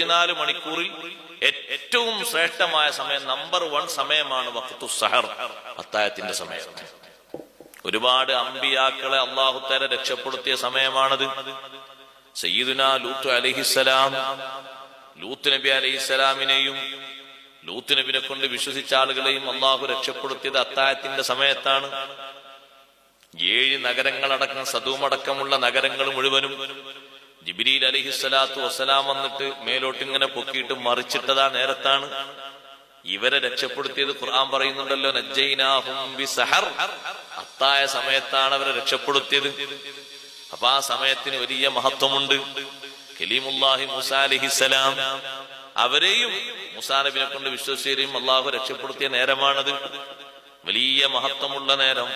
ഇരുപത്തിനാല് മണിക്കൂറിൽ ഏറ്റവും ശ്രേഷ്ഠമായ സമയം നമ്പർ വൺ സമയമാണ് വഖത്തു സഹർ അത്തായത്തിന്റെ സമയം. ഒരുപാട് അമ്പിയാക്കളെ അള്ളാഹുത്തേരെ രക്ഷപ്പെടുത്തിയ സമയമാണത്. സയ്യിദുന ലൂത്ത് അലഹിസലാം ലൂത്ത് നബി അലഹിസലാമിനെയും ലൂത്ത് നബിനെ കൊണ്ട് വിശ്വസിച്ച ആളുകളെയും അള്ളാഹു രക്ഷപ്പെടുത്തിയത് അത്തായത്തിന്റെ സമയത്താണ്. ഏഴ് നഗരങ്ങളടക്കം സതുമടക്കമുള്ള നഗരങ്ങൾ മുഴുവനും ജിബിരിൽ അലിഹിസ്സലാത്തു വസ്സലാം വന്നിട്ട് മേലോട്ട് ഇങ്ങനെ പൊക്കിയിട്ട് മറിച്ചിട്ടതാ നേരത്താണ്. ഇവരെ രക്ഷപ്പെടുത്തിയത് ഖുർആൻ പറയുന്നുണ്ടല്ലോ അത്തായ സമയത്താണ് അവരെ രക്ഷപ്പെടുത്തിയത്. അപ്പൊ ആ സമയത്തിന് വലിയ മഹത്വമുണ്ട്. കലീമുല്ലാഹി മുസ അവരെയും മുസാ കൊണ്ട് വിശ്വസിച്ചവരെയും അള്ളാഹു രക്ഷപ്പെടുത്തിയ നേരമാണത്. വലിയ മഹത്വമുള്ള നേരം.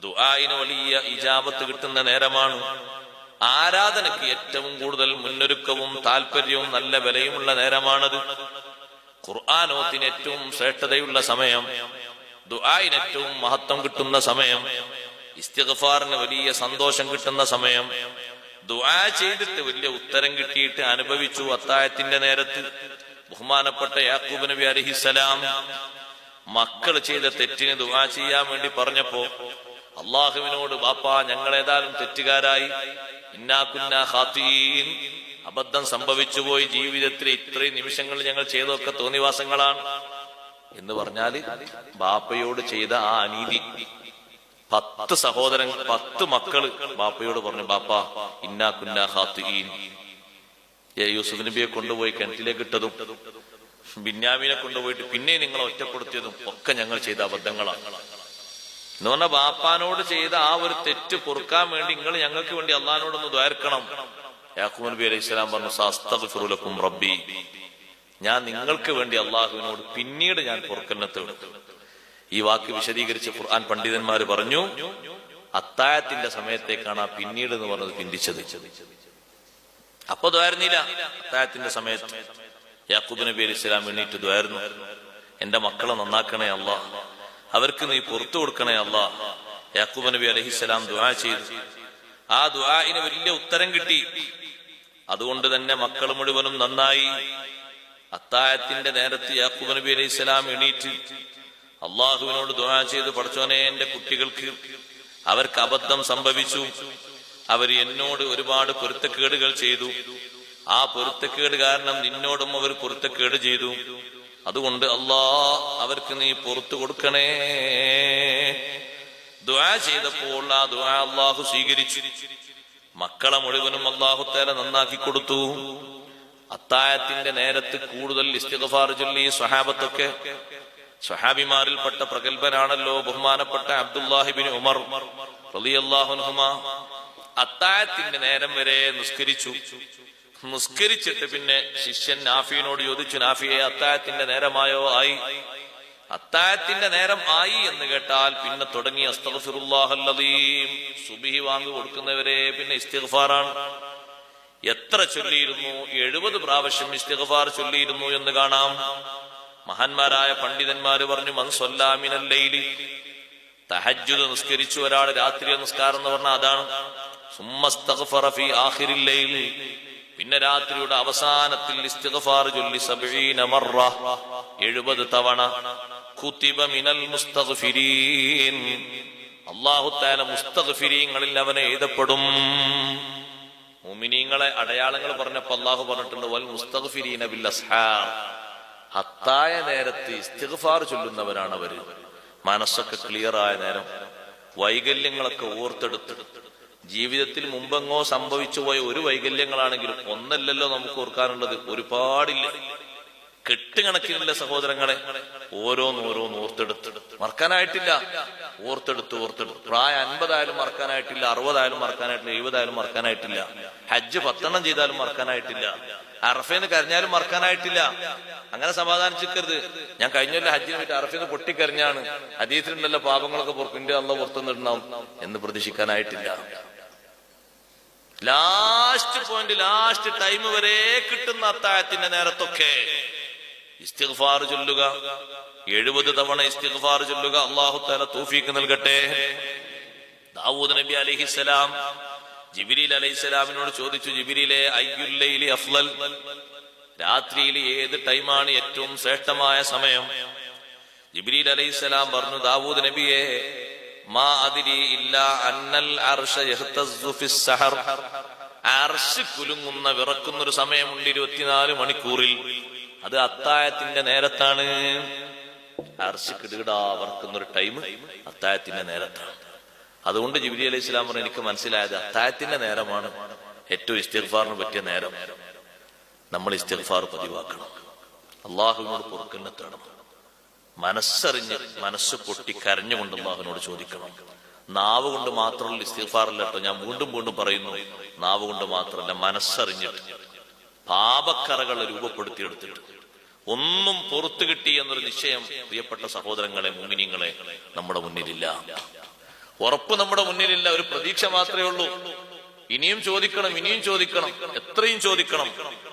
ദുആന് വലിയ ഇജാബത്ത് കിട്ടുന്ന നേരമാണ്. ആരാധനയ്ക്ക് ഏറ്റവും കൂടുതൽ മുന്നൊരുക്കവും താല്പര്യവും നല്ല വിലയുമുള്ള നേരമാണത്. ഖുർആാനോത്തിന് ഏറ്റവും ശ്രേഷ്ഠതയുള്ള സമയം ദുആന് ഏറ്റവും മഹത്വം കിട്ടുന്ന സമയം ഇസ്തിഗഫാറിന് വലിയ സന്തോഷം കിട്ടുന്ന സമയം ദുആ ചെയ്തിട്ട് വലിയ ഉത്തരം കിട്ടിയിട്ട് അനുഭവിച്ചു അത്തായത്തിന്റെ നേരത്ത് ബഹുമാനപ്പെട്ട യാക്കൂബ് നബി അലഹിസലാം മക്കൾ ചെയ്ത തെറ്റിന് ദുആ ചെയ്യാൻ വേണ്ടി പറഞ്ഞപ്പോ അള്ളാഹുവിനോട് ബാപ്പാ ഞങ്ങൾ ഏതായാലും തെറ്റുകാരായി. അബദ്ധം സംഭവിച്ചു പോയി ജീവിതത്തിൽ ഇത്രയും നിമിഷങ്ങൾ ഞങ്ങൾ ചെയ്തൊക്കെ തോന്നിവാസങ്ങളാണ്. എന്ന് പറഞ്ഞാൽ ബാപ്പയോട് ചെയ്ത ആ അനീതി. പത്ത് സഹോദരൻ പത്ത് മക്കൾ ബാപ്പയോട് പറഞ്ഞു ബാപ്പ ഇന്നാ കുന്നാ ഹാത്തുഈൻ യൂസുഫ് നബിയെ കൊണ്ടുപോയി കിണറ്റിലേക്ക് ഇട്ടതും ബിന്യാമിനെ കൊണ്ടുപോയിട്ട് പിന്നെ നിങ്ങളെ ഒറ്റപ്പെടുത്തിയതും ഒക്കെ ഞങ്ങൾ ചെയ്ത അബദ്ധങ്ങളാണ്. എന്ന് പറഞ്ഞ ബാപ്പാനോട് ചെയ്ത ആ ഒരു തെറ്റ് പൊറുക്കാൻ വേണ്ടി നിങ്ങൾ ഞങ്ങൾക്ക് വേണ്ടി അള്ളഹാനോടൊന്ന് ദ്വാരക്കണം. യാക്കൂബ് നബി അലൈഹി സ്വലാം പറഞ്ഞു സാസ്തഗ്ഫിറുലക്കും റബ്ബി. ഞാൻ നിങ്ങൾക്ക് വേണ്ടി അള്ളാഹുവിനോട് പിന്നീട് ഞാൻ പൊറുക്കലിനെ തേടും ഈ വാക്ക് വിശദീകരിച്ച് ഖുർആൻ പണ്ഡിതന്മാർ പറഞ്ഞു അത്തായത്തിന്റെ സമയത്തേക്കാണ് ആ പിന്നീട് എന്ന് പറഞ്ഞത് പിന്തിച്ചത്. അപ്പൊ ദ്വാരുന്നില്ല. അത്തായത്തിന്റെ സമയത്ത് യാക്കൂബ് നബി അലൈഹി സ്വലാം എണ്ണീറ്റ് ദ്വാരുന്നു. എന്റെ മക്കളെ നന്നാക്കണേ അല്ലാ അവർക്ക് നീ പുറത്തു കൊടുക്കണേ അല്ല. യാക്കൂബ് നബി അലഹിസ്സലാം ദുആ ചെയ്തു. ആ ദുആഇന് വലിയ ഉത്തരം കിട്ടി. അതുകൊണ്ട് തന്നെ മക്കൾ മുഴുവനും നന്നായി. അത്തായത്തിന്റെ നേരത്ത് യാക്കൂബ് നബി അലൈഹിസ്സലാം എണീറ്റ് അള്ളാഹുവിനോട് ദുആ ചെയ്ത് പഠിച്ചോനെ എന്റെ കുട്ടികൾക്ക് അവർക്ക് അബദ്ധം സംഭവിച്ചു. അവർ എന്നോട് ഒരുപാട് പൊരുത്തക്കേടുകൾ ചെയ്തു. ആ പൊരുത്തക്കേട് കാരണം നിന്നോടും അവർ പൊരുത്തക്കേട് ചെയ്തു. അതുകൊണ്ട് അല്ലാ അവർക്ക് നീ പുറത്തു കൊടുക്കണേ. ദുആ ചെയ്തപ്പോൾ ആ ദുആ അള്ളാഹു സ്വീകരിച്ചു. മക്കളെ മുഴുവനും അള്ളാഹു തേല നന്നാക്കി കൊടുത്തു. അത്തായത്തിന്റെ നേരത്ത് കൂടുതൽ ഇസ്തിഗ്ഫാർ ചൊല്ലി സ്വഹാബത്തൊക്കെ. സ്വഹാബിമാരിൽപ്പെട്ട പ്രഗത്ഭനാണല്ലോ ബഹുമാനപ്പെട്ട അബ്ദുല്ലാഹിബിൻ ഉമർ റളിയല്ലാഹുൻഹുമ അത്തായത്തിന്റെ നേരം വരെ നിസ്കരിച്ചു. നിസ്കരിച്ചിട്ട് പിന്നെ ശിഷ്യൻ നാഫിയനോട് ചോദിച്ചു നാഫിയെ അത്തായത്തിന്റെ നേരമായോ? ആയി. അത്തായത്തിന്റെ നേരം ആയി എന്ന് കേട്ടാൽ പിന്നെ തുടങ്ങി അസ്തഫുറുല്ലാഹല്ലതീം സുബിഹി വാങ്ങി കൊടുക്കുന്നവരെ പിന്നെ ഇസ്തിഗ്ഫാറാണ്. എത്ര ചൊല്ലിയിരുന്നു? എഴുപത് പ്രാവശ്യം ഇസ്തിഗ്ഫാർ ചൊല്ലിയിരുന്നു എന്ന് കാണാം. മഹാന്മാരായ പണ്ഡിതന്മാര് പറഞ്ഞു മൻസൊല്ലാമിനല്ലയിൽ തഹജ്ജുദ് നിസ്കരിച്ചു ഒരാൾ രാത്രി നിസ്കാരം എന്ന് പറഞ്ഞാൽ അതാണ്. സുമ്മസ്തഗ്ഫറ ഫീ പിന്നെ രാത്രിയുടെ അവസാനത്തിൽ ഇസ്തിഗ്ഫാർ ചൊല്ലി സബഈന മറ 70 തവണ കുതിബ മിനൽ മുസ്തഗ്ഫിരീൻ. അല്ലാഹു തആല മുസ്തഗ്ഫിരീങ്ങളിൽ അവനെ എഴുതപ്പെടും. മുഅ്മിനീങ്ങളെ അടയാളങ്ങൾ പറഞ്ഞപ്പോൾ അല്ലാഹു പറഞ്ഞിട്ടുണ്ട് വൽ മുസ്തഗ്ഫിരീന ബിൽ അസ്ഹാർ. ഹത്തായ നേരത്ത് ഇസ്തിഗ്ഫാർ ചൊല്ലുന്നവരാണ് അവർ മനസ്സൊക്കെ ആയ നേരം വൈകല്യങ്ങളൊക്കെ ഓർത്തെടുത്ത് ജീവിതത്തിൽ മുമ്പെങ്ങോ സംഭവിച്ചു പോയ ഒരു വൈകല്യങ്ങളാണെങ്കിലും ഒന്നല്ലല്ലോ നമുക്ക് ഓർക്കാനുള്ളത്. ഒരുപാടില്ല. കെട്ടുകണക്കിനുള്ള സഹോദരങ്ങളെ ഓരോന്നോരോന്ന് ഓർത്തെടുത്ത്. മറക്കാനായിട്ടില്ല. ഓർത്തെടുത്ത് ഓർത്തെടുത്ത്. പ്രായം അൻപതായാലും മറക്കാനായിട്ടില്ല. അറുപതായാലും മറക്കാനായിട്ടില്ല. എഴുപതായാലും മറക്കാനായിട്ടില്ല. ഹജ്ജ് പത്തെണ്ണം ചെയ്താലും മറക്കാനായിട്ടില്ല. അറഫേന്ന് കരഞ്ഞാലും മറക്കാനായിട്ടില്ല. അങ്ങനെ സമാധാനിച്ചിക്കരുത് ഞാൻ കഴിഞ്ഞല്ല ഹജ്ജിന് പറ്റി അറഫേന്ന് പൊട്ടിക്കരഞ്ഞാണ്. ഹദീസിലുണ്ടല്ലോ പാപങ്ങളൊക്കെ പുറത്തിന്റെ അള്ള പുറത്തുനിന്നിടണം എന്ന് പ്രതീക്ഷിക്കാനായിട്ടില്ല. ലാസ്റ്റ് പോയിന്റ് ലാസ്റ്റ് ടൈം വരെ കിട്ടുന്ന അത്താഴത്തിന്റെ നേരത്തൊക്കെ ഇസ്തിഗ്ഫാർ ചൊല്ലുക. എഴുപത് തവണ ഇസ്തിഗ്ഫാർ ചൊല്ലുക. അള്ളാഹു താല തൂഫീക്ക് നൽകട്ടെ. ദാവൂദ് നബി അലൈഹിസ്സലാം ജിബിരിൽ അലൈഹിസ്സലാമിനോട് ചോദിച്ചു ജിബിരിലെ അയ്യുല്ലൈലി അഫ്ലൽ? രാത്രിയിൽ ഏത് ടൈമാണ് ഏറ്റവും ശ്രേഷ്ഠമായ സമയം? ജിബ്രീൽ അലൈഹിസ്സലാം പറഞ്ഞു ദാവൂദ് നബിയെ മാ അതിരി ഇല്ല അന്നൽ സഹർ. അർഷ് കുലുങ്ങുന്ന വിറക്കുന്ന ഒരു സമയമുണ്ട് ഇരുപത്തിനാല് മണിക്കൂറിൽ. അത് അത്തായത്തിന്റെ നേരത്താണ്. അർഷ് കിടുകിടാ ഒരു ടൈം അത്തായത്തിന്റെ നേരത്താണ്. അതുകൊണ്ട് ജിബിലി അലൈഹി ഇസ്ലാം പറഞ്ഞു എനിക്ക് മനസ്സിലായത് അത്തായത്തിന്റെ നേരമാണ്. ഏറ്റവും ഇസ്തിർഫാറിന് പറ്റിയ നേരം. നമ്മൾ ഇസ്തിഗ്ഫാർ പതിവാക്കണം. അള്ളാഹുവിനോട് പൊറുക്കുന്ന തേടണം മനസ്സറിഞ്ഞ് മനസ്സ് പൊട്ടി കരഞ്ഞുകൊണ്ട് അള്ളാഹുവിനോട് ചോദിക്കണം. നാവ് കൊണ്ട് മാത്രമല്ല ഇസ്തിഫാറില്ല കേട്ടോ. ഞാൻ വീണ്ടും വീണ്ടും പറയുന്നു നാവ് കൊണ്ട് മാത്രമല്ല മനസ്സറിഞ്ഞിട്ട് പാപക്കറകൾ രൂപപ്പെടുത്തിയെടുത്തിട്ട് ഒന്നും പുറത്തു കിട്ടി എന്നൊരു നിശ്ചയം പ്രിയപ്പെട്ട സഹോദരങ്ങളെ മുങ്ങിനിങ്ങളെ നമ്മുടെ മുന്നിലില്ല. ഉറപ്പ് നമ്മുടെ മുന്നിലില്ല ഒരു പ്രതീക്ഷ മാത്രമേ ഉള്ളൂ. ഇനിയും ചോദിക്കണം ഇനിയും ചോദിക്കണം എത്രയും ചോദിക്കണം.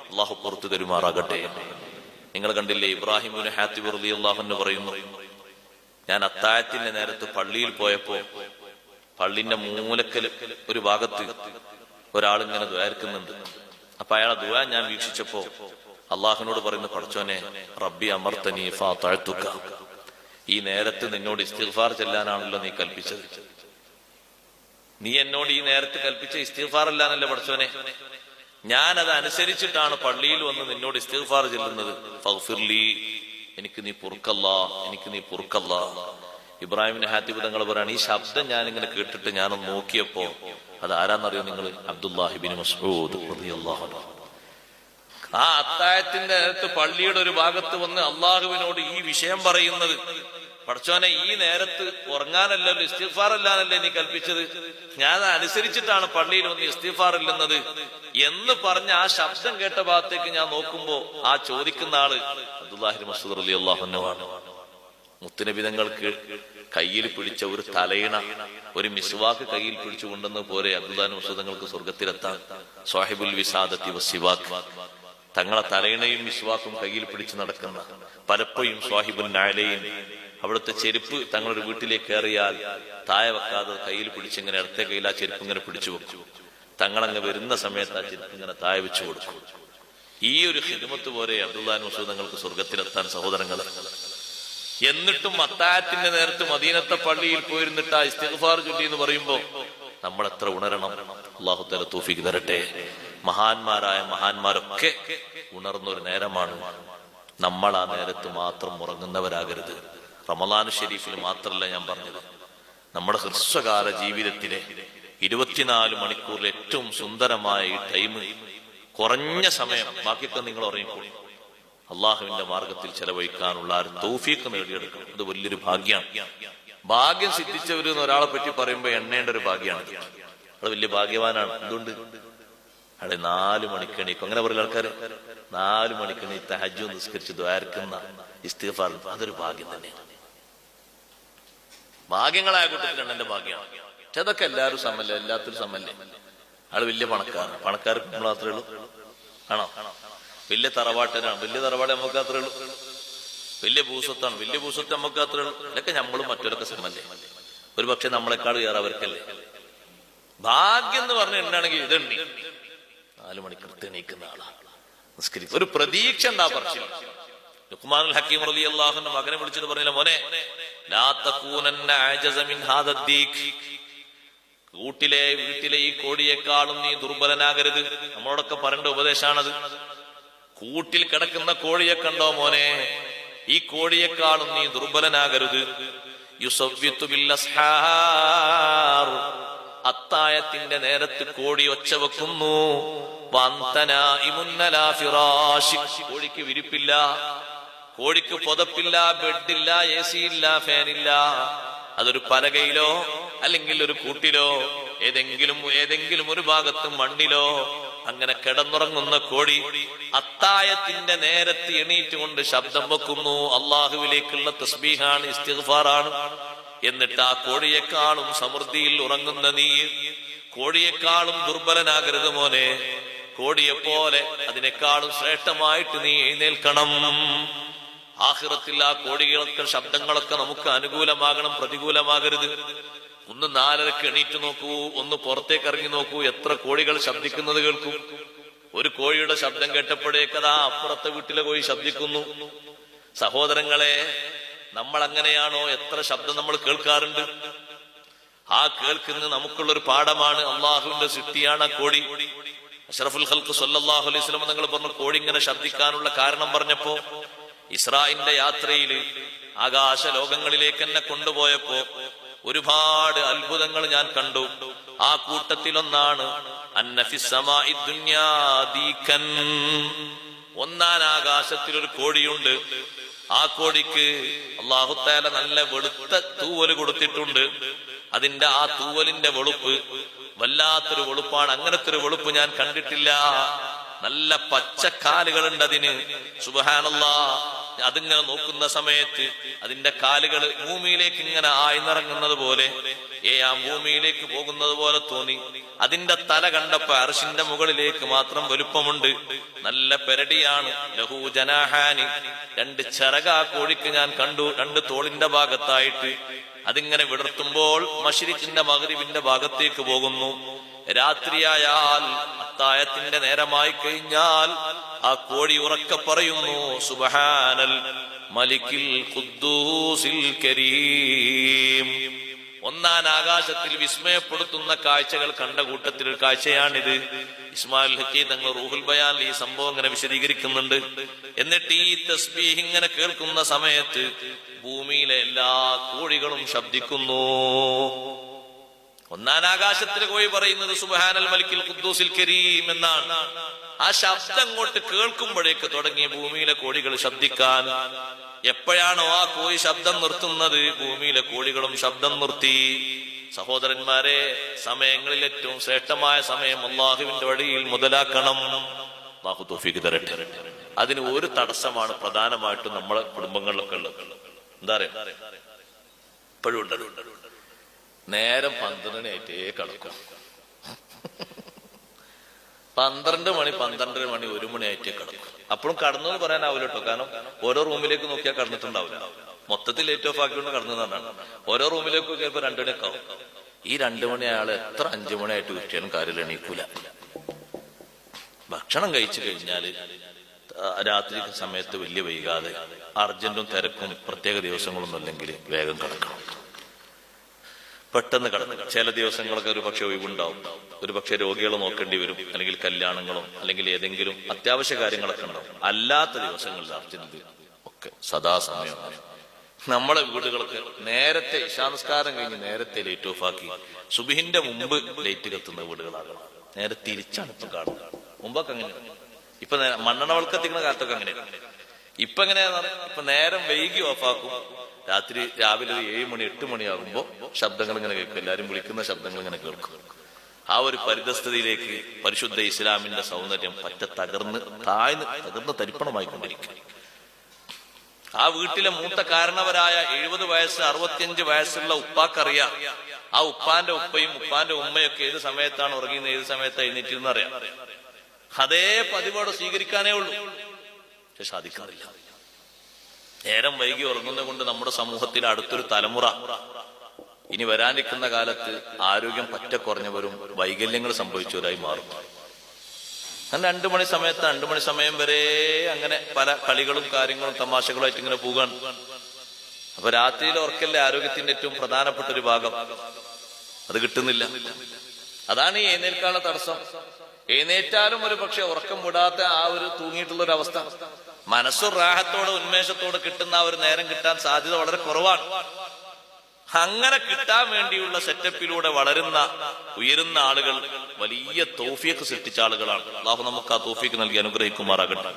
അള്ളാഹു പുറത്തു തരുമാറാകട്ടെ. നിങ്ങൾ കണ്ടില്ലേ ഇബ്രാഹിമുന് ഹാത്തിബ് റലി അള്ളാഹുന്ന് പറയുന്നു ഞാൻ അത്തായത്തിന്റെ നേരത്ത് പള്ളിയിൽ പോയപ്പോ പള്ളിന്റെ മൂലക്കൽ ഒരു ഭാഗത്ത് ഒരാളിങ്ങനെ ദ്വാരിക്കുന്നുണ്ട് അപ്പൊ അയാളെ ദുവാ ഞാൻ വീക്ഷിച്ചപ്പോ അള്ളാഹുനോട് പറയുന്നു പടച്ചോനെ റബ്ബി അമർത്തനി ഫാ ഈ നേരത്ത് നിന്നോട് ഇസ്തിഫാർ ചെല്ലാനാണല്ലോ നീ കൽപ്പിച്ചത്. നീ എന്നോട് ഈ നേരത്തെ കൽപ്പിച്ച ഇസ്തിഗ്ഫാർ അല്ലാന്നല്ലേ പടച്ചോനെ ഞാൻ അത് അനുസരിച്ചിട്ടാണ് പള്ളിയിൽ വന്ന് നിന്നോട് ഇസ്തിഗ്ഫാർ ചെല്ലുന്നത്. എനിക്ക് നീ പൊറുക്കല്ല. എനിക്ക് നീ പൊറുക്കല്ല. ഇബ്രാഹിം ഹാത്തിബ് തങ്ങൾ പറയാണ് ഈ ശബ്ദം ഞാൻ ഇങ്ങനെ കേട്ടിട്ട് ഞാനൊന്ന് നോക്കിയപ്പോ അത് ആരാന്നറിയോ നിങ്ങൾ അബ്ദുല്ലാഹിബിൻ മസ്ഊദ് ആ അത്തായത്തിന്റെ നേരത്ത് പള്ളിയുടെ ഒരു ഭാഗത്ത് വന്ന് അള്ളാഹുവിനോട് ഈ വിഷയം പറയുന്നത് പടച്ചോനെ ഈ നേരത്ത് ഉറങ്ങാനല്ലല്ലോ ഇസ്തിഫാർ അല്ലാന്നല്ലേ നീ കൽപ്പിച്ചത്? ഞാൻ അനുസരിച്ചിട്ടാണ് പള്ളിയിൽ വന്ന് ഇസ്തിഫാർ ഇല്ലെന്നത്. എന്ന് പറഞ്ഞ ആ ശബ്ദം കേട്ട ഭാഗത്തേക്ക് ഞാൻ നോക്കുമ്പോ ആ ചോദിക്കുന്ന ആൾ അബ്ദുല്ലാഹി മസൂദ് അലി അള്ളാഹുനുമാണ് മുത്തുനബിതങ്ങൾക്ക് കയ്യിൽ പിടിച്ച ഒരു തലയിണ ഒരു മിസ്വാക്ക് കയ്യിൽ പിടിച്ചു കൊണ്ടെന്ന പോലെ അബ്ദുല്ലാഹി മസൂദങ്ങൾക്ക് സ്വർഗത്തിലെത്താൻ സാഹിബുൽ വിസാദത്തി വസിവാക്ക് തങ്ങളെ തലയിണയും മിസ്വാക്കും കയ്യിൽ പിടിച്ചു നടക്കുന്ന പലപ്പോഴും സാഹിബുൽ നാലയും അവിടുത്തെ ചെരുപ്പ് തങ്ങളൊരു വീട്ടിലേക്ക് കയറിയാൽ താഴെ വെക്കാതെ കയ്യിൽ പിടിച്ചിങ്ങനെ ഇടത്തെ കയ്യിൽ ആ ചെരുപ്പ് ഇങ്ങനെ പിടിച്ചു വെക്കും. തങ്ങളങ്ങ് വരുന്ന സമയത്ത് ആ ചെരുപ്പ് ഇങ്ങനെ താഴെ വെച്ചു കൊടുക്കും. ഈ ഒരു ഹിദ്മത്ത് പോലെ അബ്ദുല്ലാൻ മസൂദ് തങ്ങൾക്ക് സ്വർഗത്തിലെത്താൻ സഹോദരങ്ങൾ എന്നിട്ടും അത്തായത്തിന്റെ നേരത്ത് മദീനത്തെ പള്ളിയിൽ പോയിരുന്നിട്ട് ആ ഇസ്തിഫാർ ചൊല്ലി എന്ന് പറയുമ്പോ നമ്മൾ എത്ര ഉണരണം. അള്ളാഹു തല തൂഫിക്ക് തരട്ടെ. മഹാന്മാരായ മഹാന്മാരൊക്കെ ഉണർന്നൊരു നേരമാണ്. നമ്മൾ ആ നേരത്ത് മാത്രം ഉറങ്ങുന്നവരാകരുത്. റമലാനു ഷെരീഫിൽ മാത്രമല്ല ഞാൻ പറഞ്ഞത്. നമ്മുടെ ഹ്രസ്വകാല ജീവിതത്തിലെ ഇരുപത്തിനാല് മണിക്കൂറിൽ ഏറ്റവും സുന്ദരമായ ഈ ടൈം കുറഞ്ഞ സമയം ബാക്കിയൊക്കെ നിങ്ങൾ ഉറങ്ങിക്കോളൂ അള്ളാഹുവിന്റെ മാർഗത്തിൽ ചെലവഴിക്കാനുള്ള ആ ഒരു തൗഫീഖ് നേടിയെടുക്കണം. അത് വലിയൊരു ഭാഗ്യമാണ് ഭാഗ്യം സിദ്ധിച്ചവർ എന്ന് ഒരാളെ പറ്റി പറയുമ്പോൾ എണ്ണേണ്ട ഒരു ഭാഗ്യമാണ് അത് വലിയ ഭാഗ്യവാനാണ്. എന്തുകൊണ്ട്? അവിടെ നാല് മണിക്കണീക്കും അങ്ങനെ പറയുന്ന ആൾക്കാര്? നാല് മണിക്കണി തഹജു നിസ്കരിച്ച് ദ്വാരക്കുന്ന ഇസ്തിഫാർ അതൊരു ഭാഗ്യം തന്നെയാണ്. ഭാഗ്യങ്ങളായ കൂട്ടത്തിലാണ് കണ്ണന്റെ ഭാഗ്യമാണ്. അതൊക്കെ എല്ലാവരും സമല്ലേ എല്ലാത്തിനും സമല്ലേ ആൾ വലിയ പണക്കാരൻ പണക്കാർക്ക് നമ്മൾ അത്രേ ഉള്ളൂ. ആണോ? വലിയ തറവാട്ടനാണ്. വലിയ തറവാട് നമുക്ക് അത്രേ ഉള്ളൂ. വലിയ ഭൂസ്വത്താണ്. വലിയ ഭൂസ്വത്ത് നമുക്ക് അത്രേ ഉള്ളൂ. ഇതൊക്കെ നമ്മളും മറ്റൊരൊക്കെ സമ്മല്ലേ ഒരു പക്ഷെ നമ്മളെക്കാൾ വേറെ അവർക്കല്ലേ? ഭാഗ്യം എന്ന് പറഞ്ഞ എന്താണെങ്കിൽ ഇതുണ്ട് നാലു മണിക്കൂർ തെണീക്കുന്ന ആളാണ് ഒരു പ്രതീക്ഷ എന്താ പറച്ചില്ല ലുക്മാനുൽ ഹക്കീം റലി അള്ളാഹുന്റെ മകനെ വിളിച്ചിട്ട് പറഞ്ഞില്ല മോനെ. കൂട്ടിലെ വീട്ടിലെ ഈ കോഴിയെക്കാളും നീ ദുർബലനാകരുത്. നമ്മളോടൊക്കെ പറയേണ്ട ഉപദേശമാണത് കൂട്ടിൽ കിടക്കുന്ന കോഴിയെ കണ്ടോ മോനെ? ഈ കോഴിയെക്കാളും നീ ദുർബലനാകരുത്. അത്തായത്തിന്റെ നേരത്ത് കോഴി ഒച്ച വെക്കുന്നു. കോഴിക്ക് വിരിപ്പില്ല. കോഴിക്ക് പുതപ്പില്ല ബെഡില്ല എ സി ഇല്ല ഫാനില്ല. അതൊരു പലകയിലോ അല്ലെങ്കിൽ ഒരു കൂട്ടിലോ ഏതെങ്കിലും ഏതെങ്കിലും ഒരു ഭാഗത്ത് മണ്ണിലോ അങ്ങനെ കിടന്നുറങ്ങുന്ന കോഴി അത്തായത്തിന്റെ നേരത്ത് എണീറ്റുകൊണ്ട് ശബ്ദം വെക്കുന്നു. അള്ളാഹുവിലേക്കുള്ള തസ്ബീഹാണ് ഇസ്തിഗ്ഫാറാണ്. എന്നിട്ട് ആ കോഴിയെക്കാളും സമൃദ്ധിയിൽ ഉറങ്ങുന്ന നീ കോഴിയെക്കാളും ദുർബലനാകരുത് മോനെ. കോടിയെ പോലെ അതിനേക്കാളും ശ്രേഷ്ഠമായിട്ട് നീ എഴുന്നേൽക്കണം. ആഹിറത്തിൽ ആ കോടികളൊക്കെ ശബ്ദങ്ങളൊക്കെ നമുക്ക് അനുകൂലമാകണം പ്രതികൂലമാകരുത്. ഒന്ന് നാലരക്ക് എണീറ്റ് നോക്കൂ ഒന്ന് പുറത്തേക്ക് ഇറങ്ങി നോക്കൂ എത്ര കോഴികൾ ശബ്ദിക്കുന്നത് കേൾക്കും. ഒരു കോഴിയുടെ ശബ്ദം കേട്ടപ്പോഴേക്കതാ അപ്പുറത്തെ വീട്ടിലെ കോഴി ശബ്ദിക്കുന്നു. സഹോദരങ്ങളെ നമ്മൾ അങ്ങനെയാണോ എത്ര ശബ്ദം നമ്മൾ കേൾക്കാറുണ്ട്? ആ കേൾക്കുന്ന നമുക്കുള്ളൊരു പാഠമാണ്. അള്ളാഹുവിന്റെ സൃഷ്ടിയാണ് ആ കോഴി അഷറഫുൽ ഹൽക്ക് സല്ലല്ലാഹു അലൈഹി വസല്ലം നിങ്ങൾ പറഞ്ഞു കോഴി ഇങ്ങനെ ശബ്ദിക്കാനുള്ള കാരണം പറഞ്ഞപ്പോ ഇസ്രായിന്റെ യാത്രയിൽ ആകാശ ലോകങ്ങളിലേക്ക് എന്നെ കൊണ്ടുപോയപ്പോ ഒരുപാട് അത്ഭുതങ്ങൾ ഞാൻ കണ്ടു. ആ കൂട്ടത്തിലൊന്നാണ്. ഒന്നാൻ ആകാശത്തിൽ ഒരു കോഴിയുണ്ട് ആ കോഴിക്ക് അള്ളാഹുത്താല നല്ല വെളുത്ത തൂവൽ കൊടുത്തിട്ടുണ്ട്. അതിന്റെ ആ തൂവലിന്റെ വെളുപ്പ് വല്ലാത്തൊരു വെളുപ്പാണ്. അങ്ങനത്തെ ഒരു വെളുപ്പ് ഞാൻ കണ്ടിട്ടില്ല. നല്ല പച്ചക്കാലുകളുണ്ട് അതിന്. സുബഹാനല്ലാ. അതിങ്ങനെ നോക്കുന്ന സമയത്ത് അതിന്റെ കാലുകൾ ഭൂമിയിലേക്ക് ഇങ്ങനെ ആയിന്നിറങ്ങുന്നത് പോലെ ഏ ആ ഭൂമിയിലേക്ക് പോകുന്നത് പോലെ തോന്നി. അതിന്റെ തല കണ്ടപ്പോ അർഷിന്റെ മുകളിലേക്ക് മാത്രം വലുപ്പമുണ്ട്. നല്ല പെരടിയാണ്. ലഹു ജനാഹാനി. രണ്ട് ചിറക ആ കോഴിക്ക് ഞാൻ കണ്ടു. രണ്ട് തോളിന്റെ ഭാഗത്തായിട്ട്. അതിങ്ങനെ വിടർത്തുമ്പോൾ മഷിരിക്കിന്റെ മകരിവിന്റെ ഭാഗത്തേക്ക് പോകുന്നു. രാത്രിയായാൽ അത്തായത്തിന്റെ നേരമായി കഴിഞ്ഞാൽ ആ കോഴി ഉറക്ക പറയുന്നു സുബഹാനൽ മലിക്കിൽ ഖുദ്ദൂസിൽ കരീം. ഒന്നാൻ ആകാശത്തിൽ വിസ്മയപ്പെടുത്തുന്ന കാഴ്ചകൾ കണ്ട കൂട്ടത്തിൽ കാഴ്ചയാണിത്. ഇസ്മായിൽ ഹക്കി തങ്ങൾ റൂഹുൽ ബയാൽ ഈ സംഭവം ഇങ്ങനെ വിശദീകരിക്കുന്നുണ്ട്. എന്നിട്ട് ഈ തസ്ബീഹ് ഇങ്ങനെ കേൾക്കുന്ന സമയത്ത് ഭൂമിയിലെ എല്ലാ കോഴികളും ശബ്ദിക്കുന്നു. ഒന്നാൻ ആകാശത്തിൽ കോഴി പറയുന്നത് സുബഹാനൽ മലിക്കിൽ ഖുദ്ദൂസിൽ കരീം എന്നാണ്. ആ ശബ്ദം അങ്ങോട്ട് കേൾക്കുമ്പോഴേക്ക് തുടങ്ങിയ ഭൂമിയിലെ കോഴികൾ ശബ്ദിക്കാൻ. എപ്പോഴാണോ ആ കോഴി ശബ്ദം നിർത്തുന്നത് ഭൂമിയിലെ കോഴികളും ശബ്ദം നിർത്തി. സഹോദരന്മാരെ സമയങ്ങളിൽ ഏറ്റവും ശ്രേഷ്ഠമായ സമയം അള്ളാഹുവിന്റെ വഴിയിൽ മുതലാക്കണം. തരട്ടെ. അതിന് ഒരു തടസ്സമാണ് പ്രധാനമായിട്ടും നമ്മളെ കുടുംബങ്ങളിലൊക്കെ ഉള്ളത്. എന്താ പറയാ ഇപ്പോഴും നേരം പന്ത്രണ്ടിനായിട്ടേ കിടക്കും. പന്ത്രണ്ട് മണി പന്ത്രണ്ടര മണി ഒരു മണി ആയിട്ടേ കിടക്കും. അപ്പോഴും കടന്നു എന്ന് പറയാനാവില്ല കേട്ടോ. കാരണം ഓരോ റൂമിലേക്ക് നോക്കിയാൽ കടന്നിട്ടുണ്ടാവില്ല. മൊത്തത്തിൽ ലേറ്റ് ഓഫ് ആക്കിക്കൊണ്ട് കടന്നു പറഞ്ഞാണ് ഓരോ റൂമിലേക്ക് നോക്കിയപ്പോ രണ്ടു മണിയൊക്കെ ആവും. ഈ രണ്ടു മണി അയാൾ എത്ര അഞ്ചു മണിയായിട്ട് കിട്ടിയാലും കാര്യം എണീക്കൂല. ഭക്ഷണം കഴിച്ചു കഴിഞ്ഞാൽ രാത്രി സമയത്ത് വലിയ വൈകാതെ അർജന്റും തിരക്കും പ്രത്യേക ദിവസങ്ങളൊന്നും അല്ലെങ്കിൽ വേഗം കിടക്കണം. പെട്ടെന്ന് കടന്നു ചില ദിവസങ്ങളൊക്കെ ഒരു പക്ഷെ ഒഴിവുണ്ടാവും. ഒരു പക്ഷെ രോഗികളെ നോക്കേണ്ടി വരും. അല്ലെങ്കിൽ കല്യാണങ്ങളോ അല്ലെങ്കിൽ ഏതെങ്കിലും അത്യാവശ്യ കാര്യങ്ങളൊക്കെ ഉണ്ടാവും. അല്ലാത്ത ദിവസങ്ങളിൽ അർജന്റ് ഒക്കെ സദാസമയം. നമ്മളെ വീടുകൾക്ക് നേരത്തെ ഇഷാനസ്കാരം കഴിഞ്ഞ് നേരത്തെ ലൈറ്റ് ഓഫ് ആക്കി സുബിഹിന്റെ മുമ്പ് ലൈറ്റ് കത്തുന്ന വീടുകളാണ്. നേരെ തിരിച്ചാണ് ഇപ്പൊ കാണുന്നത്. മുമ്പൊക്കെ അങ്ങനെ. ഇപ്പൊ മണ്ണെണ്ണ വൾക്കത്തിക്കുന്ന കാലത്തൊക്കെ അങ്ങനെ. ഇപ്പൊ എങ്ങനെയാ? ഇപ്പൊ നേരം വൈകി ഓഫാക്കും രാത്രി രാവിലെ ഏഴ് മണി എട്ട് മണിയാകുമ്പോ ശബ്ദങ്ങൾ ഇങ്ങനെ കേൾക്കും. എല്ലാരും വിളിക്കുന്ന ശബ്ദങ്ങൾ ഇങ്ങനെ കേൾക്കും. ആ ഒരു പരിതസ്ഥിതിയിലേക്ക് പരിശുദ്ധ ഇസ്ലാമിന്റെ സൗന്ദര്യം പറ്റ തകർന്ന് താഴ്ന്ന് തകർന്ന് തരിപ്പണമായിക്കൊണ്ടിരിക്കും. ആ വീട്ടിലെ മൂത്ത കാരണവരായ എഴുപത് വയസ്സ് അറുപത്തിയഞ്ച് വയസ്സുള്ള ഉപ്പാക്കറിയാം. ആ ഉപ്പാന്റെ ഉപ്പയും ഉപ്പാന്റെ ഉമ്മയൊക്കെ ഏത് സമയത്താണ് ഉറങ്ങിയത് ഏത് സമയത്താണ് എഴുന്നേറ്റിരുന്നറിയാം അതേ പതിവോടെ സ്വീകരിക്കാനേ ഉള്ളൂ. പക്ഷെ സാധിക്കാറില്ല. നേരം വൈകി ഉറങ്ങുന്നത് കൊണ്ട് നമ്മുടെ സമൂഹത്തിൽ അടുത്തൊരു തലമുറ. ഇനി വരാനിരിക്കുന്ന കാലത്ത് ആരോഗ്യം പറ്റ കുറഞ്ഞവരും വൈകല്യങ്ങൾ സംഭവിച്ചവരായി മാറും. അങ്ങനെ രണ്ടു മണി സമയത്ത് രണ്ടു മണി സമയം വരെ അങ്ങനെ പല കളികളും കാര്യങ്ങളും തമാശകളുമായിട്ട് ഇങ്ങനെ പോകാൻ അപ്പൊ രാത്രിയിൽ ഉറക്കല്ലേ ആരോഗ്യത്തിന്റെ ഏറ്റവും പ്രധാനപ്പെട്ട ഒരു ഭാഗം. അത് കിട്ടുന്നില്ല. അതാണ് ഈ എഴുന്നേൽക്കാനുള്ള തടസ്സം. എഴുന്നേറ്റാലും ഒരു പക്ഷെ ഉറക്കം വിടാത്ത ആ ഒരു തൂങ്ങിയിട്ടുള്ള ഒരു അവസ്ഥ. മനസ്സും റാഹത്തോടെ ഉന്മേഷത്തോടെ കിട്ടുന്ന ആ ഒരു നേരം കിട്ടാൻ സാധ്യത വളരെ കുറവാണ്. അങ്ങനെ കിട്ടാൻ വേണ്ടിയുള്ള സെറ്റപ്പിലൂടെ വളരുന്ന ഉയരുന്ന ആളുകൾ വലിയ തോഫിയൊക്കെ സൃഷ്ടിച്ച ആളുകളാണ്. അള്ളാഹു നമുക്ക് ആ തോഫിക്ക് നൽകി അനുഗ്രഹിക്കുമാറാകട്ടെ.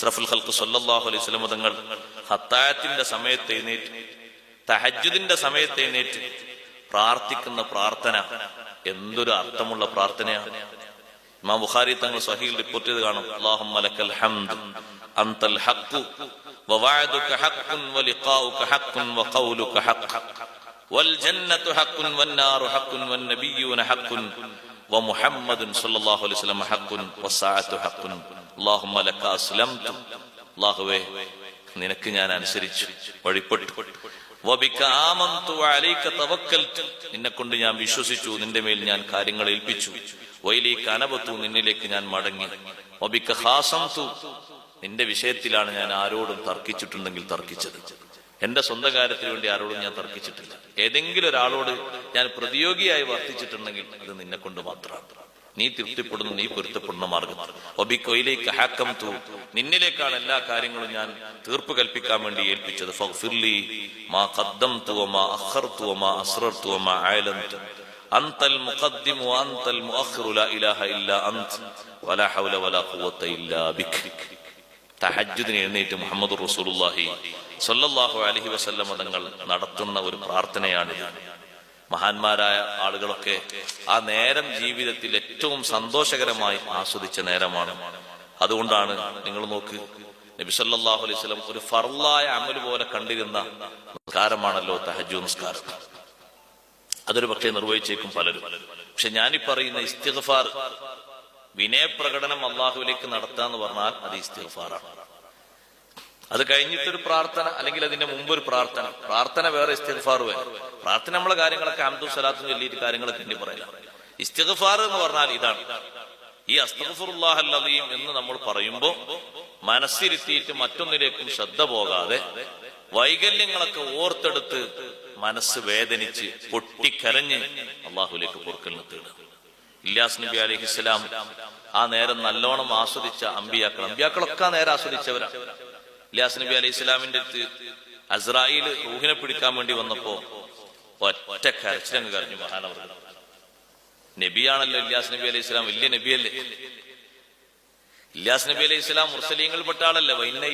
ഷറഫുൽ ഹൽക്ക് സല്ലാഹു അലൈഹി സ്വലമ തങ്ങൾ ഹത്തായത്തിന്റെ സമയത്ത് എഴുന്നേറ്റ് തഹജുദിന്റെ സമയത്ത് എഴുന്നേറ്റ് പ്രാർത്ഥിക്കുന്ന പ്രാർത്ഥന എന്തൊരു അർത്ഥമുള്ള പ്രാർത്ഥനയാണ്. ഇമാം ബുഖാരി തങ്ങൾ സഹീൽ റിപ്പോർട്ട് ചെയ്ത് കാണും. അള്ളാഹു മലക്കൽ ഹംദ്. അൻതൽ ഹഖ് വവഅദുക ഹഖ് വലിഖാഉക ഹഖ് വഖൗലുക ഹഖ് والجنة حق والنار حق والنبيون حق ومحمد صلى الله عليه وسلم حق والساعة حق اللهم لك أسلمت അള്ളാഹുവേ നിനക്ക് ഞാൻ അനുസരിച്ചു വഴിപ്പെട്ടു വബിക ആമന്തു വഅലൈക തവക്കൽതു നിന്നെ കൊണ്ട് ഞാൻ വിശ്വസിച്ചു നിന്റെ മേൽ ഞാൻ കാര്യങ്ങൾ ഏൽപ്പിച്ചു വൈലേക്ക് അനബത്തു നിന്നിലേക്ക് ഞാൻ മടങ്ങി ഒബിക്ക ഹാസം തു നിന്റെ വിഷയത്തിലാണ് ഞാൻ ആരോടും തർക്കിച്ചിട്ടുണ്ടെങ്കിൽ തർക്കിച്ചത്. എന്റെ സ്വന്തം കാര്യത്തിന് വേണ്ടി ആരോടും ഞാൻ തർക്കിച്ചിട്ടില്ല. ഏതെങ്കിലും ഒരാളോട് ഞാൻ പ്രതിയോഗിയായി വർത്തിച്ചിട്ടുണ്ടെങ്കിൽ അത് നിന്നെ കൊണ്ട് മാത്രമാണ് നീ തൃപ്തിപ്പെടുന്നു നീ പൊരുത്തപ്പെടുന്ന മാർഗം. ഒബിക്കൊയിലേക്ക് തു നിന്നിലേക്കാണ് എല്ലാ കാര്യങ്ങളും ഞാൻ തീർപ്പ് കൽപ്പിക്കാൻ വേണ്ടി ഏൽപ്പിച്ചത്. ഫഗ്ഫിർലി മാ ലാ ഇലാഹ ഇല്ലാ അന്ത്. വലാ ഹൗല വലാ ഖുവത ഇല്ലാ ബിക്. തഹജ്ജുദിന് എഴുന്നേറ്റ് മുഹമ്മദ് റസൂലുള്ളാഹി സ്വല്ലല്ലാഹു അലൈഹി വസല്ലമ തങ്ങൾ നടത്തുന്ന ഒരു പ്രാർത്ഥനയാണ് മഹാന്മാരായ ആളുകളൊക്കെ ആ നേരം ജീവിതത്തിൽ ഏറ്റവും സന്തോഷകരമായി ആസ്വദിച്ച നേരമാണ്. അതുകൊണ്ടാണ് നിങ്ങൾ നോക്ക് നബി സല്ലല്ലാഹു അലൈഹി വസല്ലം ഒരു ഫർലായ അമൽ പോലെ കണ്ടിരുന്ന നിസ്കാരമാണല്ലോ തഹജ്ജു നിസ്കാരം. അതൊരു പക്ഷേ നിർവഹിച്ചേക്കും പലരും. പക്ഷെ ഞാനീ പറയുന്ന ഇസ്തിഗ്ഫാർ വിനയപ്രകടനം അള്ളാഹുവിലേക്ക് നടത്താന്ന് പറഞ്ഞാൽ അത് ഇസ്തിഫാറാണ് അത് കഴിഞ്ഞിട്ടൊരു പ്രാർത്ഥന അല്ലെങ്കിൽ അതിന്റെ മുമ്പ് ഒരു പ്രാർത്ഥന. പ്രാർത്ഥന വേറെ ഇസ്തിഫാർ വേറെ. പ്രാർത്ഥന നമ്മളെ കാര്യങ്ങളൊക്കെ അബ്ദുൽ സലാത്തും ചൊല്ലിയിട്ട് കാര്യങ്ങളൊക്കെ എണ്ണി പറയാം ഇസ്തിഫാർ എന്ന് പറഞ്ഞാൽ ഇതാണ്. ഈ അസ്തഫുറുല്ലാഹല്ലതയും എന്ന് നമ്മൾ പറയുമ്പോൾ മനസ്സിരുത്തിയിട്ട് മറ്റൊന്നിലേക്കും ശ്രദ്ധ പോകാതെ വൈകല്യങ്ങളൊക്കെ ഓർത്തെടുത്ത് മനസ്സ് വേദനിച്ച് പൊട്ടിക്കരഞ്ഞ് അള്ളാഹുലേക്ക് പൊറുക്കലിന് തേടുക. ഇല്ലാസ് നബി അലിഹിസ്ലാം ആ നേരം നല്ലോണം ആസ്വദിച്ച അമ്പിയാക്കൾ. അമ്പിയാക്കളൊക്കെ നേരെ ആസ്വദിച്ചവരാ. ഇല്ലാസ് നബി അലൈഹി ഇസ്ലാമിന്റെ അടുത്ത് അസ്രായിൽ റൂഹിനെ പിടിക്കാൻ വേണ്ടി വന്നപ്പോ ഒറ്റ കരച്ചിലങ്ങ് കരഞ്ഞു മഹാനവർ നബിയാണല്ലോ ഇല്ലാസ് നബി അലൈഹി ഇസ്ലാം വലിയ നബിയല്ലേ? ഇല്ലാസ് നബി അലൈഹി ഇസ്ലാം മുർസലീങ്ങൾപ്പെട്ട ആളല്ലേ? വൈന്ന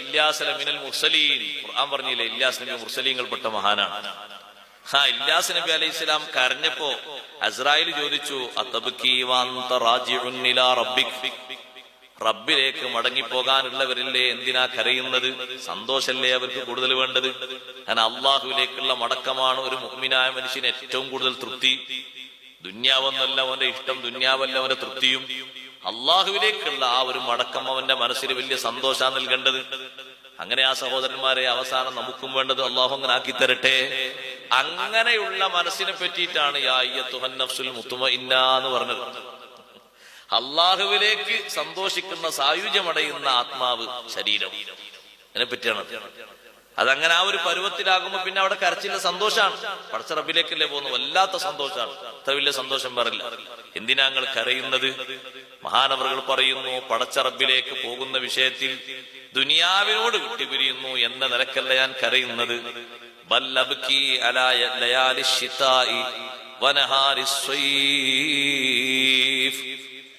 മിനൽ മുർസലീൻ. ഖുർആൻ പറഞ്ഞില്ലേ ഇല്ലാസ് നബി മുർസലീങ്ങൾപ്പെട്ട മഹാനാണ്. ഹാ ഇല്ലാസ് നബി അലൈഹി ഇസ്ലാം കരഞ്ഞപ്പോ അസ്രായിൽ ചോദിച്ചു റബ്ബിലേക്ക് മടങ്ങി പോകാനുള്ളവരില്ലേ എന്തിനാ കരയുന്നത്? സന്തോഷല്ലേ അവർക്ക് കൂടുതൽ വേണ്ടത്? കാരണം അള്ളാഹുവിലേക്കുള്ള മടക്കമാണ് ഒരു മുഹ്മിനായ മനുഷ്യന് ഏറ്റവും കൂടുതൽ തൃപ്തി. ദുന്യാവെന്നല്ല അവന്റെ ഇഷ്ടം ദുന്യാവല്ല അവന്റെ തൃപ്തിയും. അള്ളാഹുവിലേക്കുള്ള ആ ഒരു മടക്കം അവന്റെ മനസ്സിന് വലിയ സന്തോഷാ നൽകേണ്ടത്. അങ്ങനെ ആ സഹോദരന്മാരെ അവസാനം നമുക്കും വേണ്ടത് അള്ളാഹു അങ്ങനെ ആക്കി തരട്ടെ. അങ്ങനെയുള്ള മനസ്സിനെ പറ്റിയിട്ടാണ് യാ അയ്യത്തുഹൻ നഫ്സുൽ മുത്തുമ എന്ന് പറഞ്ഞത്. അള്ളാഹുവിലേക്ക് സന്തോഷിക്കുന്ന സായുജ്യമടയുന്ന ആത്മാവ് ശരീരം. അതിനെ പറ്റിയാണ് അതങ്ങനെ ആ ഒരു പരുവത്തിലാകുമ്പോ പിന്നെ അവിടെ കരച്ചില്ല സന്തോഷമാണ് പടച്ച റബിലേക്കല്ലേ പോകുന്നു വല്ലാത്ത സന്തോഷമാണ് അത്ര വലിയ സന്തോഷം പറയില്ല എന്തിനാ ഞങ്ങൾ കരയുന്നത്? മഹാനവറുകൾ പറയുന്നു പടച്ച റബ്ബിലേക്ക് പോകുന്ന വിഷയത്തിൽ ദുനിയാവിനോട് വിട്ടുപിരിയുന്നു എന്ന നിലക്കല്ല ഞാൻ കരയുന്നത്.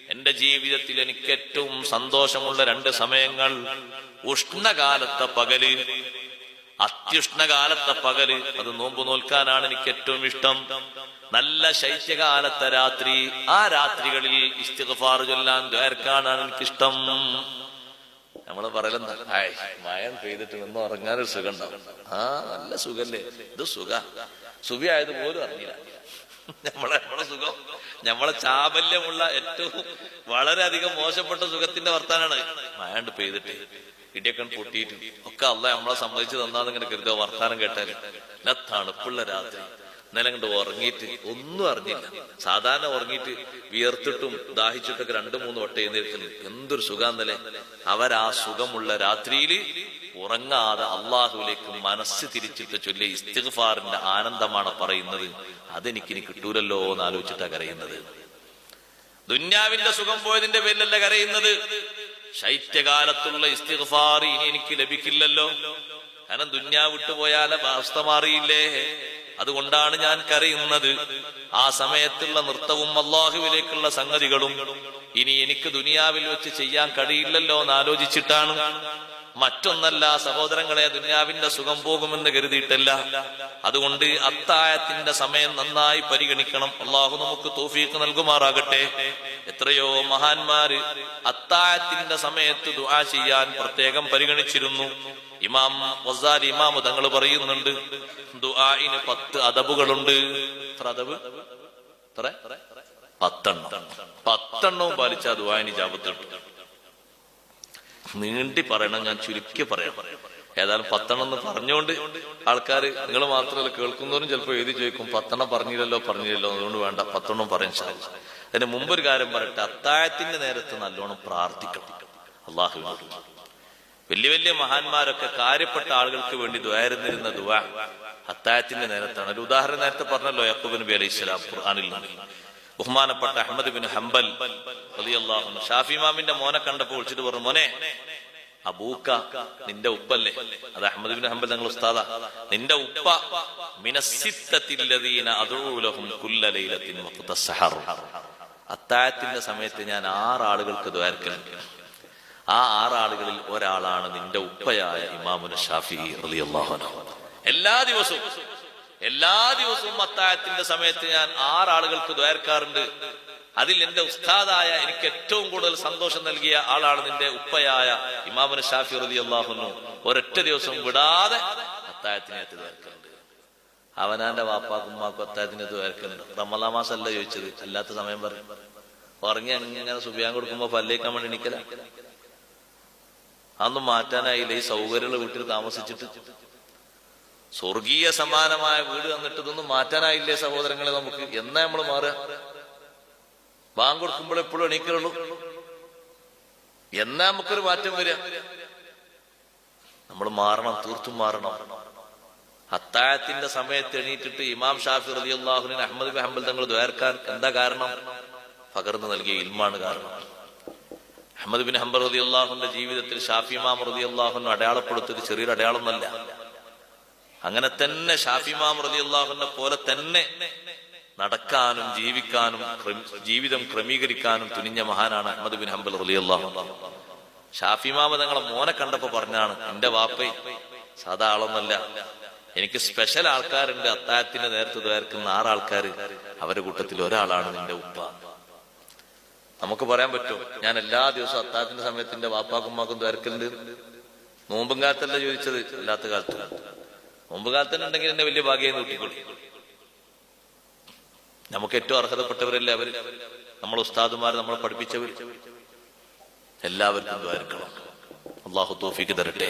എന്റെ ജീവിതത്തിൽ എനിക്ക് ഏറ്റവും സന്തോഷമുള്ള രണ്ട് സമയങ്ങൾ ഉഷ്ണകാലത്തെ പകൽ. അത്യുഷ്ണകാലത്തെ പകൽ അത് നോമ്പ് നോൽക്കാനാണ് എനിക്ക് ഏറ്റവും ഇഷ്ടം. നല്ല ശൈത്യകാലത്തെ രാത്രി ആ രാത്രികളിൽ ഇസ്തിഗ്ഫാർ ചൊല്ലാൻ ദ്വാരക്കാനാണ് എനിക്കിഷ്ടം. നമ്മൾ പറയലെന്താ ഹായ് മയം പെയ്തിട്ട് നിന്ന് ഉറങ്ങാനൊരു സുഖം ഉണ്ടാവും ആ നല്ല സുഖല്ലേ? ഇത് സുഖ. സുഖിയായത് പോലും അറിഞ്ഞില്ല. നമ്മളെ നമ്മളെ സുഖം. നമ്മളെ ചാബല്യമുള്ള ഏറ്റവും വളരെയധികം മോശപ്പെട്ട സുഖത്തിന്റെ വർത്താനാണ് മയാണ്ട് പെയ്തിട്ട്. ഇടിയൊക്കെ പൊട്ടിയിട്ട് ഒക്കെ അല്ല നമ്മളെ സംബന്ധിച്ച് തന്നാന്ന് ഇങ്ങനെ കരുതോ വർത്താനം കേട്ടാൽ നല്ല തണുപ്പുള്ള രാത്രി. ഇന്നലെ കണ്ട് ഉറങ്ങിയിട്ട് ഒന്നും അറിഞ്ഞില്ല. സാധാരണ ഉറങ്ങിയിട്ട് വിയർത്തിട്ടും ദാഹിച്ചിട്ടൊക്കെ രണ്ടു മൂന്ന് വട്ടം എഴുന്നേൽക്കുന്നു എന്തൊരു സുഖാന്നല്ലേ അവരാ സുഖമുള്ള രാത്രിയിൽ ഉറങ്ങാതെ അള്ളാഹുലേക്ക് മനസ്സ് തിരിച്ചിട്ട് ചൊല്ലി ഇസ്തിഗ്ഫാറിന്റെ ആനന്ദമാണ് പറയുന്നത്. അതെനിക്കിനി കിട്ടൂലല്ലോ എന്ന് ആലോചിച്ചിട്ടാ കരയുന്നത്. ദുന്യാവിന്റെ സുഖം പോയതിന്റെ പേരിലല്ല കരയുന്നത്. ശൈത്യകാലത്തുള്ള ഇസ്തിഗ്ഫാർ ഇനി എനിക്ക് ലഭിക്കില്ലല്ലോ. കാരണം ദുന്യാ വിട്ടുപോയാൽ അവസ്ഥ മാറിയില്ലേ? അതുകൊണ്ടാണ് ഞാൻ കരയുന്നത്. ആ സമയത്തുള്ള നൃത്തവും അള്ളാഹുവിലേക്കുള്ള സംഗതികളും ഇനി എനിക്ക് ദുനിയാവിൽ വെച്ച് ചെയ്യാൻ കഴിയില്ലല്ലോ എന്ന് ആലോചിച്ചിട്ടാണ്. മറ്റൊന്നല്ല സഹോദരങ്ങളെ ദുനിയാവിന്റെ സുഖം പോകുമെന്ന് കരുതിയിട്ടല്ല. അതുകൊണ്ട് അത്തായത്തിന്റെ സമയം നന്നായി പരിഗണിക്കണം. അള്ളാഹു നമുക്ക് തോഫീക്ക് നൽകുമാറാകട്ടെ. എത്രയോ മഹാന്മാര് അത്തായത്തിന്റെ സമയത്ത് ദുആ ചെയ്യാൻ പ്രത്യേകം പരിഗണിച്ചിരുന്നു. ഇമാം വസാൽ ഇമാം തങ്ങൾ പറയുന്നുണ്ട് ദുആഇന് പത്ത് അതബുകളുണ്ട് എത്ര അതബ് പത്തെണ്ണം. പത്തെണ്ണവും പാലിച്ച ദുആഇന് ജാപത്ത് കിട്ടും. നീണ്ടി പറയണം ഞാൻ ചുരുക്കി പറയാം. ഏതായാലും പത്തെണ്ണം എന്ന് പറഞ്ഞുകൊണ്ട് ആൾക്കാർ നിങ്ങൾ മാത്രമല്ല കേൾക്കുന്നവരും ചിലപ്പോൾ എഴുതി ചോദിക്കും പത്തെണ്ണം പറഞ്ഞില്ലല്ലോ പറഞ്ഞില്ലല്ലോ അതുകൊണ്ട് വേണ്ട പത്തെണ്ണം പറയാൻ സാധിച്ചു അതിന് മുമ്പ് ഒരു കാര്യം പറയട്ടെ അത്താഴത്തിന്റെ നേരത്ത് നല്ലോണം പ്രാർത്ഥിക്കണം. അള്ളാഹു വലിയ വലിയ മഹാന്മാരൊക്കെ കാര്യപ്പെട്ട ആളുകൾക്ക് വേണ്ടി ദ്വാരുന്നിരുന്ന ദുവാ അത്തായത്തിന്റെ നേരത്താണ്. ഒരു ഉദാഹരണം നേരത്തെ പറഞ്ഞല്ലോ യക്കൂബ് നബി അലൈഹി സ്വലാം ഖുർആാനിൽ ബഹുമാനപ്പെട്ട അഹമ്മദ് ബിൻ ഹംബൽ ഷാഫി മാമിന്റെ മോനെ കണ്ടപ്പോൾ വിളിച്ചിട്ട് പറഞ്ഞു മോനെ അബൂക്ക നിന്റെ ഉപ്പല്ലേ? അത് അഹമ്മദ് ബിൻ ഹംബൽ ഞങ്ങൾ ഉസ്താദ. നിന്റെ ഉപ്പ മിനസിത്തത്തില്ലതീന വഖ്ത അത്തായത്തിന്റെ സമയത്ത് ഞാൻ ആറാളുകൾക്ക് ദ്വാരക്കലുണ്ട് ആ ആറാളുകളിൽ ഒരാളാണ് നിന്റെ ഉപ്പയായ ഇമാമുന ഷാഫി അൻഹു. എല്ലാ ദിവസവും എല്ലാ ദിവസവും അത്തായത്തിന്റെ സമയത്ത് ഞാൻ ആറാളുകൾക്ക് ദ്വയർക്കാറുണ്ട്. അതിൽ എന്റെ ഉസ്താദായ എനിക്ക് ഏറ്റവും കൂടുതൽ സന്തോഷം നൽകിയ ആളാണ് നിന്റെ ഉപ്പയായ ഇമാമുന ഷാഫി റതി റളിയല്ലാഹു ഒരൊറ്റ ദിവസം വിടാതെ അത്തായത്തിനകത്ത് ദ്വയർക്കുന്നുണ്ട് അവനാന്റെ വാപ്പാക്കും ഉമ്മാക്കും അത്തായത്തിനകത്ത് ദ്വയർക്കുന്നുണ്ട് റമലാ മാസമല്ല ചോദിച്ചത്? അല്ലാത്ത സമയം പറയും. ഉറങ്ങി അങ്ങനെ സുബിയാൻ കൊടുക്കുമ്പോ പല്ലേക്കാൻ വേണ്ടി എണീക്കല. അന്ന് മാറ്റാനായില്ല. ഈ സൗകര്യമുള്ള വീട്ടിൽ താമസിച്ചിട്ട്. സ്വർഗീയ സമാനമായ വീട് തന്നിട്ട് ഇതൊന്നും മാറ്റാനായില്ലേ സഹോദരങ്ങളെ നമുക്ക്? എന്നാ നമ്മൾ മാറുക? ബാങ്ക് കൊടുക്കുമ്പോൾ എപ്പോഴും എണീക്കുള്ളൂ എന്നാ നമുക്കൊരു മാറ്റം വരിക? നമ്മൾ മാറണം തീർത്തും മാറണം. അത്തായത്തിന്റെ സമയത്ത് എണീറ്റിട്ട് ഇമാം ഷാഫി റളിയല്ലാഹുവിന് അഹമ്മദ് ബിൻ ഹംബൽ തങ്ങൾ ദ്വേർക്കാൻ എന്താ കാരണം? പകർന്നു നൽകിയ ഇൽമാണ് കാരണം. അഹമ്മദ് ബിൻ ഹംബർ റതി അള്ളാഹുന്റെ ജീവിതത്തിൽ ഷാഫി ഇമാം റതി അള്ളാഹുനും അടയാളപ്പെടുത്തിയത് ചെറിയൊരു അടയാളമല്ല അങ്ങനെ തന്നെ ഷാഫിമാം റതി അള്ളാഹുനെ പോലെ തന്നെ നടക്കാനും ജീവിക്കാനും ജീവിതം ക്രമീകരിക്കാനും തുനിഞ്ഞ മഹാനാണ് അഹമ്മദ് ബിൻ ഹംബൽ റലി അള്ളാഹു ഷാഫി ഇമാമ തങ്ങളെ മോനെ കണ്ടപ്പോ പറഞ്ഞാണ് എന്റെ വാപ്പ സാധാ ആളൊന്നല്ല. എനിക്ക് സ്പെഷ്യൽ ആൾക്കാരുണ്ട്. അത്തായത്തിന്റെ നേരത്തെ ദ്വാരക്കുന്ന ആറാൾക്കാർ അവരുടെ കൂട്ടത്തിൽ ഒരാളാണ് നിന്റെ ഉപ്പ. നമുക്ക് പറയാൻ പറ്റും ഞാൻ എല്ലാ ദിവസവും അത്താഴത്തിന്റെ സമയത്തിന്റെ വാപ്പാക്കുമ്മാക്കും ദ്വാരക്കലുണ്ട് നോമ്പും കാലത്തല്ല ചോദിച്ചത് അല്ലാത്ത കാലത്ത്. നോമ്പ് കാലത്തന്നെ ഉണ്ടെങ്കിൽ എന്നെ വലിയ ഭാഗ്യം നോക്കിക്കൊള്ളു നമുക്ക് ഏറ്റവും അർഹതപ്പെട്ടവരല്ലേ അവർ? നമ്മൾ ഉസ്താദുമാർ നമ്മളെ പഠിപ്പിച്ചവർ എല്ലാവർക്കും അള്ളാഹു തോഫിക്ക് തരട്ടെ.